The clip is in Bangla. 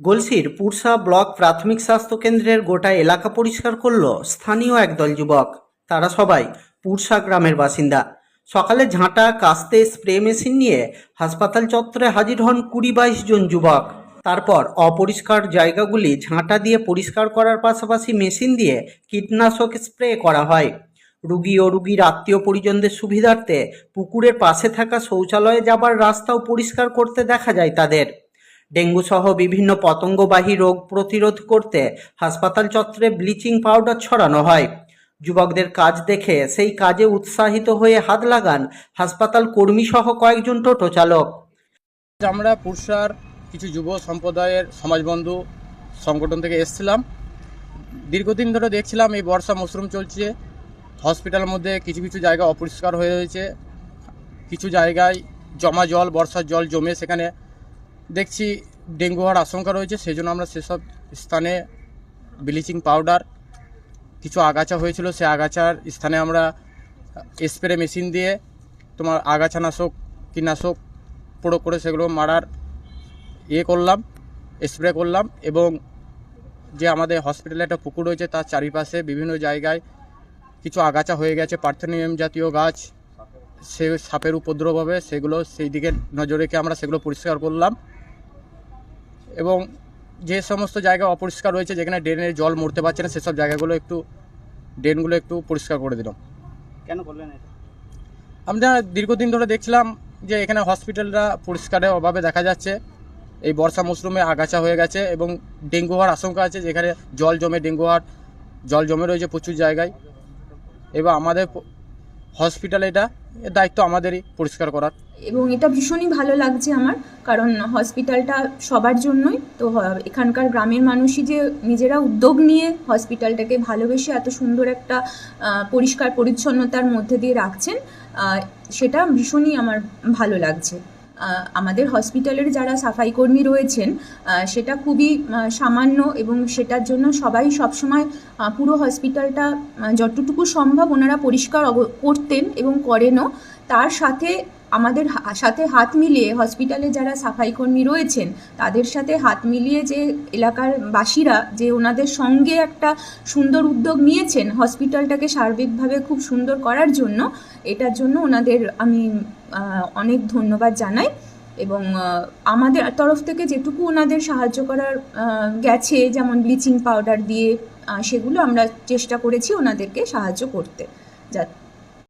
গলসির পুরসা ব্লক প্রাথমিক স্বাস্থ্য কেন্দ্রের গোটা এলাকা পরিষ্কার করল স্থানীয় একদল যুবক। তারা সবাই পুরসা গ্রামের বাসিন্দা। সকালে ঝাঁটা, কাস্তে, স্প্রে মেশিন নিয়ে হাসপাতাল চত্বরে হাজির হন কুড়ি বাইশ জন যুবক। তারপর অপরিষ্কার জায়গাগুলি ঝাঁটা দিয়ে পরিষ্কার করার পাশাপাশি মেশিন দিয়ে কীটনাশক স্প্রে করা হয়। রুগী ও রুগীর আত্মীয় পরিজনদের সুবিধার্থে পুকুরের পাশে থাকা শৌচালয়ে যাবার রাস্তাও পরিষ্কার করতে দেখা যায় তাদের। ডেঙ্গু সহ বিভিন্ন পতঙ্গবাহী রোগ প্রতিরোধ করতে হাসপাতাল চত্বরে ব্লিচিং পাউডার ছড়ানো হয়। যুবকদের কাজ দেখে সেই কাজে উৎসাহিত হয়ে হাত লাগান হাসপাতাল কর্মী সহ কয়েকজন টোটো চালক। আমরা পুরসার কিছু যুব সম্প্রদায়ের সমাজবন্ধু সংগঠন থেকে এসেছিলাম। দীর্ঘদিন ধরে দেখছিলাম এই বর্ষা মশরুম চলছে। হসপিটালের মধ্যে কিছু কিছু জায়গা অপরিষ্কার হয়ে রয়েছে। কিছু জায়গায় জমা জল, বর্ষার জল জমে সেখানে দেখছি ডেঙ্গু হওয়ার আশঙ্কা রয়েছে সেই জন্য আমরা সেসব স্থানে ব্লিচিং পাউডার, কিছু আগাছা হয়েছিল, সে আগাছার স্থানে আমরা স্প্রে মেশিন দিয়ে তোমার আগাছানাশক, কীটনাশক প্রয়োগ করে সেগুলো মারার ইয়ে করলাম, স্প্রে করলাম এবং যে আমাদের হসপিটালে একটা পুকুর রয়েছে, তার চারিপাশে বিভিন্ন জায়গায় কিছু আগাছা হয়ে গেছে, পার্থেনিয়াম জাতীয় গাছ, সে সাপের উপদ্রব হবে, সেগুলো সেই দিকে নজর রেখে আমরা সেগুলো পরিষ্কার করলাম। এবং যে সমস্ত জায়গা অপরিষ্কার রয়েছে যেখানে ড্রেনের জল মরতে পারছে না সেসব জায়গাগুলো একটু ড্রেনগুলো একটু পরিষ্কার করে দিলাম। কেন করলেন এটা? আমরা দীর্ঘদিন ধরে দেখছিলাম যে এখানে হসপিটালটা পরিষ্কারের অভাবে দেখা যাচ্ছে। এই বর্ষা মৌসুমে আগাছা হয়ে গেছে এবং ডেঙ্গু হওয়ার আশঙ্কা আছে যেখানে জল জমে ডেঙ্গু হওয়ার জল জমে রয়েছে প্রচুর জায়গায়। এবার আমাদের হসপিটালে এটা দায়িত্ব আমাদেরই পরিষ্কার করার। এবং এটা ভীষণই ভালো লাগছে আমার, কারণ হসপিটালটা সবার জন্যই। তো এখানকার গ্রামের মানুষই যে নিজেরা উদ্যোগ নিয়ে হসপিটালটাকে ভালোবেসে এত সুন্দর একটা পরিষ্কার পরিচ্ছন্নতার মধ্যে দিয়ে রাখছেন সেটা ভীষণই আমার ভালো লাগছে। আমাদের হসপিটালের যারা সাফাই কর্মী রয়েছেন সেটা খুবই সামান্য এবং সেটার জন্য সবাই সবসময় পুরো হসপিটালটা যতটুকু সম্ভব ওনারা পরিষ্কার করতেন এবং করেনও। তার সাথে আমাদের সাথে হাত মিলিয়ে হসপিটালে যারা সাফাই কর্মী রয়েছেন, তাদের সাথে হাত মিলিয়ে যে এলাকার বাসীরা, যে ওনাদের সঙ্গে একটা সুন্দর উদ্যোগ নিয়েছেন হসপিটালটাকে সার্বিকভাবে খুব সুন্দর করার জন্য, এটার জন্য ওনাদের আমি অনেক ধন্যবাদ জানাই। এবং আমাদের তরফ থেকে যেটুকু ওনাদের সাহায্য করার গেছে, যেমন ব্লিচিং পাউডার দিয়ে সেগুলো আমরা চেষ্টা করেছি ওনাদেরকে সাহায্য করতে। যা